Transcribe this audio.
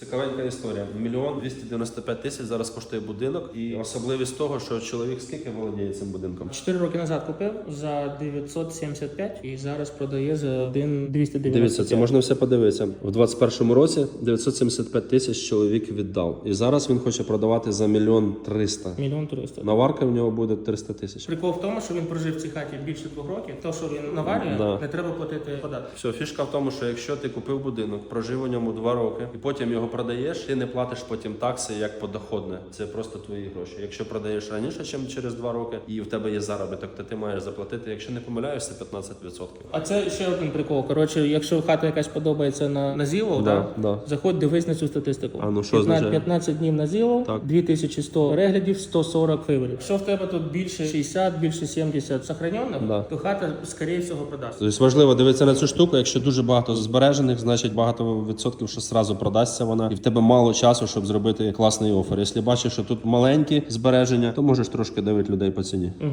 Цікавенька історія. Мільйон 295 тисяч зараз коштує будинок, і особливість того, що чоловік скільки володіє цим будинком? Чотири роки назад купив за 975 і зараз продає за 1 295. Дивіться, це можна все подивитися. В 21-му році 975 тисяч чоловік віддав. І зараз він хоче продавати за мільйон триста. Мільйон триста. Наварка в нього буде 300 тисяч. Прикол в тому, що він прожив в цій хаті більше двох років. То, що він наварює, Да. не треба платити податки. Все, фішка в тому, що якщо ти купив будинок, прожив у ньому два роки, і потім його продаєш, ти не платиш потім такси як подоходне. Це просто твої гроші. Якщо продаєш раніше, ніж через два роки, і в тебе є заробіток, то ти маєш заплатити, якщо не помиляюся, 15%. А це ще один прикол. Коротше, якщо хата якась подобається на, на Zillow, Да, да, да. заходь, дивись на цю статистику. А, ну, що 15, означає? 15 днів на Zillow, Так. 2100 переглядів, 140 фейворів. Якщо в тебе тут більше 60, більше 70 сохранених, Да. то хата, скоріше всього, продасться. Тобто важливо дивитися на цю штуку. Якщо дуже багато збережених, значить багато відсотків, що зразу продасться вона, і в тебе мало часу, щоб зробити класний офер. Якщо бачиш, що тут маленькі збереження, то можеш трошки давити людей по ціні. Угу.